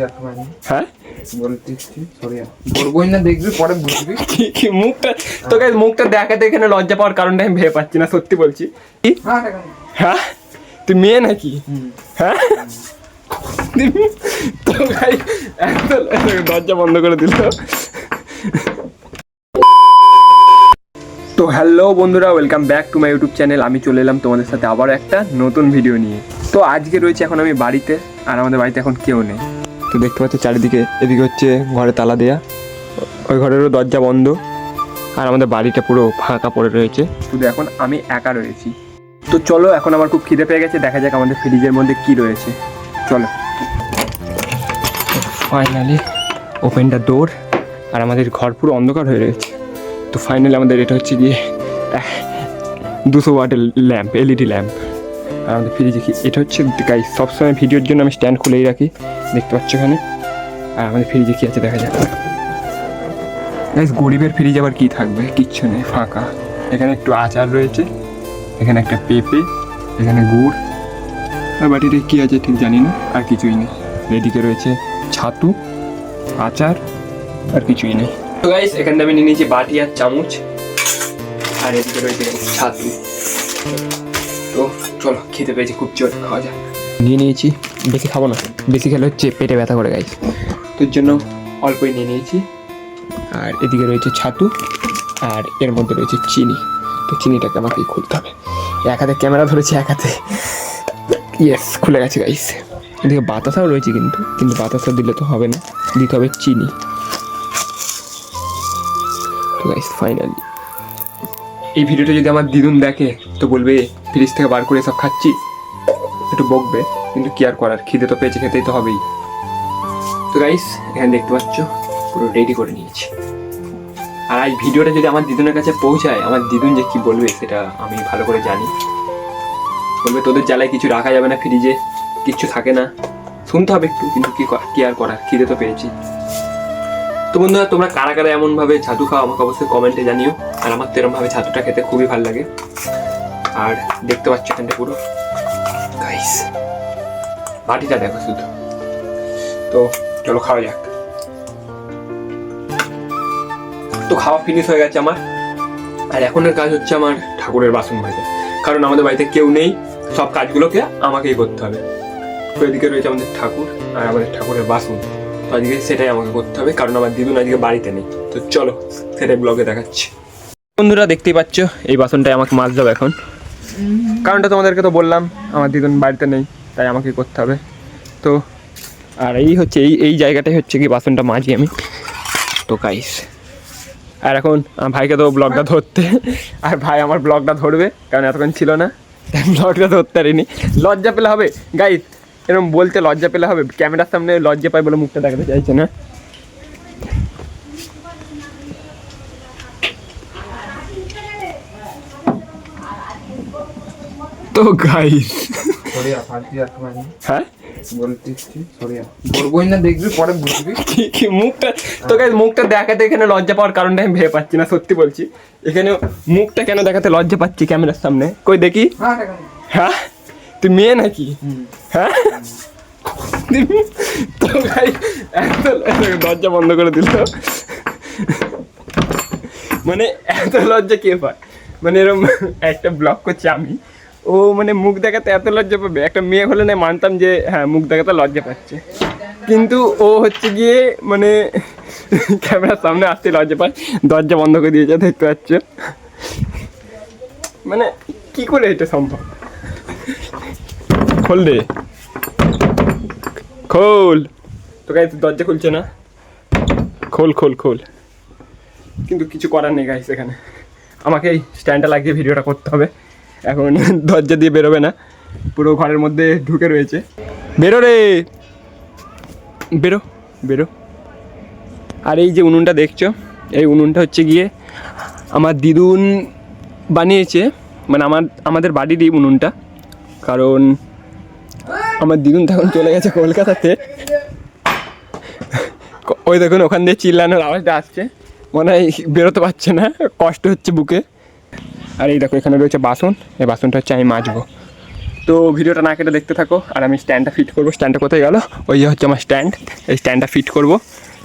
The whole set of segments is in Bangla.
একটুখানি হ্যাঁ? মুখটা তো গাইস মুখটা দেখাতে এখানে লজ্জা পাওয়ার কারণটা আমি ভেবে পাচ্ছি না সত্যি বলছি। হ্যাঁ। হ্যাঁ? তুই মেয়ে নাকি? হ্যাঁ? তো ভাই এত দরজা বন্ধ করে দিল। তো হ্যালো বন্ধুরা welcome back to my YouTube channel আমি চলে এলাম তোমাদের সাথে আবার একটা নতুন ভিডিও নিয়ে। তো আজকে রয়েছে এখন আমি বাড়িতে, আর আমাদের বাড়িতে এখন কেউ নেই। তো দেখতে পাচ্ছ চারিদিকে, এদিকে হচ্ছে ঘরে তালা দেয়া। ওই ঘরেরও দরজা বন্ধ। আর আমাদের বাড়িটা পুরো ফাঁকা পড়ে রয়েছে। শুধু এখন আমি একা রয়েছি। তো চলো, এখন আমার খুব খিদে পেয়ে গেছে। দেখা যাক আমাদের ফ্রিজের মধ্যে কি রয়েছে। চলো। ফাইনালি ওপেন দ্য ডোর আর আমাদের ঘর পুরো অন্ধকার হয়ে রয়েছে। তো ফাইনালি আমাদের এটা হচ্ছে গিয়ে দুশো ওয়াটের ল্যাম্প এলইডি ল্যাম্প। আর আমাদের ফ্রিজে কি, এটা হচ্ছে গাই সবসময় ভিডিওর জন্য আমি স্ট্যান্ড খুলেই রাখি, দেখতে পাচ্ছ এখানে। আর আমাদের ফ্রিজে কি আছে দেখা যাক। গাইস গরিবের ফ্রিজ আবার কি থাকবে? কিচ্ছু নেই, ফাঁকা। এখানে একটু আচার রয়েছে, এখানে একটা পেঁপে, এখানে গুড়। আর বাটিতে কী আছে ঠিক জানি না, আর কিছুই নেই। এদিকে রয়েছে ছাতু, আচার, আর কিছুই নেই। তো গাইস এখানে আমি নিয়ে নিয়েছি বাটি আর চামচ। আর এদিকে রয়েছে ছাতু। তো চলো খেতে পেয়েছি খুব জোর খাওয়া যাক। নিয়ে নিয়েছি বেশি খাব না। বেশি খেলে হচ্ছে পেটে ব্যথা করে গাইস তোর জন্য অল্পই নিয়ে নিয়েছি। আর এদিকে রয়েছে ছাতু আর এর মধ্যে রয়েছে চিনি। তো চিনিটাকে আমাকেই খুলতে হবে। এক হাতে ক্যামেরা ধরেছি এক হাতে ইয়েস খুলে গেছে গাইস এদিকে বাতাসাও রয়েছে কিন্তু কিন্তু বাতাসা দিলে তো হবে না। দিতে হবে চিনি। গাইস ফাইনালি এই ভিডিওটা যদি আমার দিদুন দেখে, তো বলবে ফ্রিজ থেকে বার করে সব খাচ্ছি। একটু বকবে, কিন্তু কি আর করার, খিদে তো পেয়েছে, খেতেই তো হবেই। তো গাইস এখানে দেখতে পাচ্ছ, পুরো রেডি করে নিয়েছি। আর এই ভিডিওটা যদি আমার দিদুনের কাছে পৌঁছায়, আমার দিদুন যে কি বলবে, সেটা আমি ভালো করে জানি। বলবে, তোদের জ্বালায় কিছু রাখা যাবে না ফ্রিজে কিচ্ছু থাকে না। শুনতে হবে একটু, কিন্তু কি আর করার, খিদে তো পেয়েছি তো বন্ধুরা, তোমরা কারা কারা এমনভাবে ছাতু খাও আমাকে অবশ্যই কমেন্টে জানিও। আর আমার তো এরমভাবে ছাতুটা খেতে খুবই ভালো লাগে। আর দেখতে পাচ্ছ এখানটা পুরো। গাইস বাটিটা দেখো শুধু। তো চলো খাওয়া যাক। তো খাওয়া ফিনিশ হয়ে গেছে আমার। আর এখনের কাজ হচ্ছে আমার ঠাকুরের বাসন মাজা। কারণ আমাদের বাড়িতে কেউ নেই, সব কাজগুলোকে আমাকেই করতে হবে। তো এদিকে রয়েছে আমাদের ঠাকুর আর আমাদের ঠাকুরের বাসন। আজকে সেটাই আমাকে করতে হবে, কারণ আমার দিদুন আজকে বাড়িতে নেই। তো চলো, সেটাই ব্লগে দেখাচ্ছি। বন্ধুরা দেখতেই পাচ্ছ, এই বাসনটাই আমাকে মাজতে হবে এখন। কারণটা তোমাদেরকে তো বললাম, আমার দিদুন বাড়িতে নেই, তাই আমাকে করতে হবে। তো, আর এই হচ্ছে, এই এই জায়গাটাই হচ্ছে কি বাসনটা মাজি আমি। তো গাইস আর এখন ভাইকে তো ব্লগটা ধরতে, আর ভাই আমার ব্লগটা ধরবে, কারণ এতক্ষণ ছিল না ব্লগটা ধরতে পারিনি। লজ্জা পেলে হবে। গাইস এরকম বলতে লজ্জা পেলে হবে ক্যামেরার সামনে লজ্জা পাই বলে মুখটা দেখাতে চাইছে না। তো গাইস হ্যাঁ? মুখটা? তো গাইস মুখটা দেখাতে এখানে লজ্জা পাওয়ার কারণটা আমি ভেবে পাচ্ছি না সত্যি বলছি। এখানে মুখটা কেন দেখাতে লজ্জা পাচ্ছি ক্যামেরার সামনে? কই দেখি। হ্যাঁ? তুই মেয়ে নাকি? হ্যাঁ? তো ভাই দরজা বন্ধ করে দিল। মানে এত লজ্জা কে পায়? মানে এরকম একটা ব্লগ করছি আমি। ও মানে মুখ দেখাতে এত লজ্জা পাবে। একটা মেয়ে হলে না মানতাম যে হ্যাঁ মুখ দেখাতে লজ্জা পাচ্ছে। কিন্তু ও হচ্ছে গিয়ে মানে ক্যামেরার সামনে আসতে লজ্জা পায়। দরজা বন্ধ করে দিয়েছে দেখতে পাচ্ছ? মানে কি করে এটা সম্ভব? খোল দে। খোল। তো গাইস দরজা খুলছে না? খোল খোল খোল। কিন্তু কিছু করার নেই গাইস এখানে। আমাকে এই স্ট্যান্ডটা লাগিয়ে ভিডিওটা করতে হবে। এখন দরজা দিয়ে বেরোবে না। পুরো ঘরের মধ্যে ঢুকে রয়েছে। বেরো রে। বেরো বেরো। আর এই যে উনুনটা দেখছ এই উনুনটা হচ্ছে গিয়ে আমার দিদুন বানিয়েছে। মানে আমার আমাদের বাড়িরই উনুনটা। কারণ আমার দিদুন তখন চলে গেছে কলকাতাতে। ওই দেখুন, ওখান দিয়ে চিল্লানোর আওয়াজটা আসছে। মনে হয় বেরোতে পারছে না, কষ্ট হচ্ছে বুকে। আর এই দেখো, এখানে রয়েছে বাসন, এই বাসনটা হচ্ছে আমি মাজবো। তো ভিডিওটা না কেটে দেখতে থাকো, আর আমি স্ট্যান্ডটা ফিট করব। স্ট্যান্ডটা কোথায় গেল? ওই যে হচ্ছে আমার স্ট্যান্ড এই স্ট্যান্ডটা ফিট করব।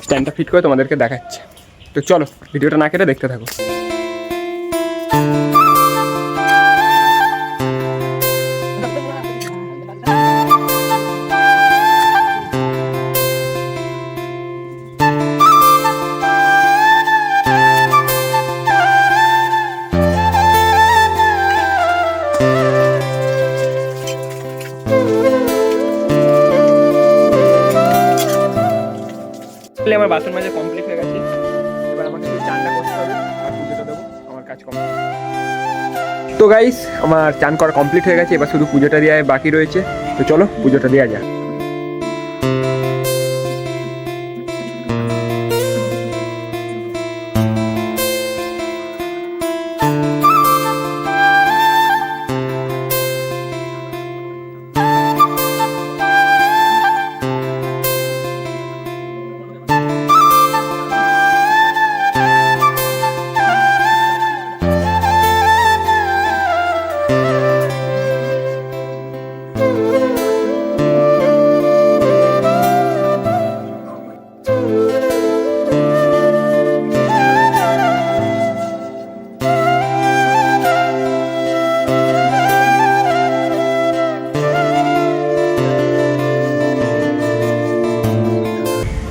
স্ট্যান্ডটা ফিট করে তোমাদেরকে দেখাচ্ছে। তো চলো, ভিডিওটা না কেটে দেখতে থাকো। তাহলে আমার বাসন মাজা কমপ্লিট হয়ে গেছে। এবার আমাকে শুধু চানটা করতে হবে, আর পুজোটা দেবো, আমার কাজ কমপ্লিট। তো গাইস আমার চান করা কমপ্লিট হয়ে গেছে, এবার শুধু পুজোটা দেওয়া বাকি রয়েছে। তো চলো, পুজোটা দেওয়া যাক।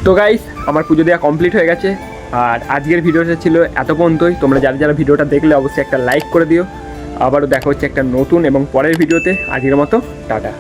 তো গাইস আমার পুজো দেওয়া কমপ্লিট হয়ে গেছে। আর আজকের ভিডিওটা ছিল এত পর্যন্তই তোমরা যারা যারা ভিডিওটা দেখলে অবশ্যই একটা লাইক করে দিও। আবারও দেখা হচ্ছে একটা নতুন এবং পরের ভিডিওতে আজকের মতো, টাটা।